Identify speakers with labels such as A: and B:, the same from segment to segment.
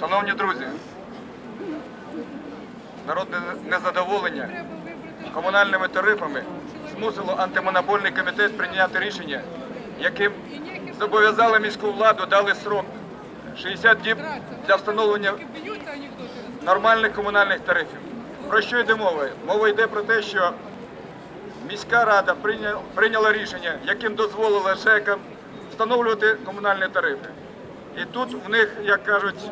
A: Шановні друзі, народне незадоволення комунальними тарифами змусило антимонопольний комітет прийняти рішення, яким зобов'язали міську владу, дали срок 60 діб для встановлення нормальних комунальних тарифів. Про що йде мова? Мова йде про те, що міська рада прийняла рішення, яким дозволила ЖЕКам встановлювати комунальні тарифи. І тут в них, як кажуть,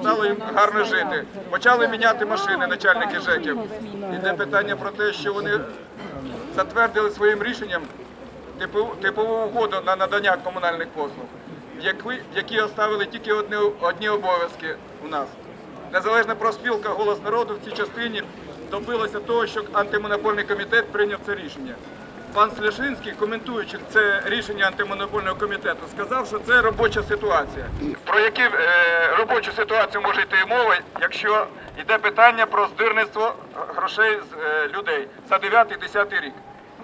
A: стало їм гарно жити. Почали міняти машини начальники ЖЕКів. Іде питання про те, що вони затвердили своїм рішенням типу- типову угоду на надання комунальних послуг, які, оставили тільки одні, одні обов'язки у нас. Незалежна профспілка Голос народу в цій частині добилася того, що антимонопольний комітет прийняв це рішення. Пан Сляшинський, коментуючи це рішення антимонопольного комітету, сказав, що це робоча ситуація. Про які е, робочу ситуацію може йти мова, якщо йде питання про здирництво грошей з е, людей за 9-10 рік?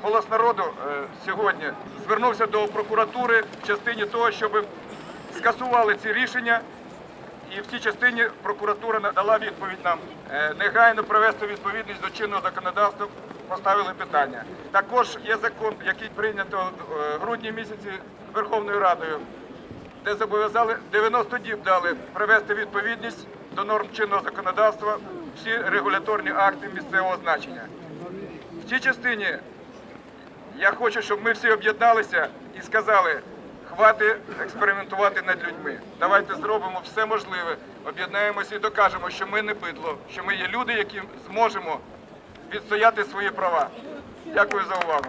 A: Голос народу е, сьогодні звернувся до прокуратури в частині того, щоб скасували ці рішення. І в цій частині прокуратура надала відповідь нам е, негайно привести відповідність до чинного законодавства, поставили питання. Також є закон, який прийнято е, в грудні місяці Верховною Радою, де зобов'язали 90 діб дали привести відповідність до норм чинного законодавства всі регуляторні акти місцевого значення. В цій частині я хочу, щоб ми всі об'єдналися і сказали, хвати експериментувати над людьми. Давайте зробимо все можливе, об'єднаємося і докажемо, що ми не бидло, що ми є люди, які зможемо відстояти свої права. Дякую за увагу.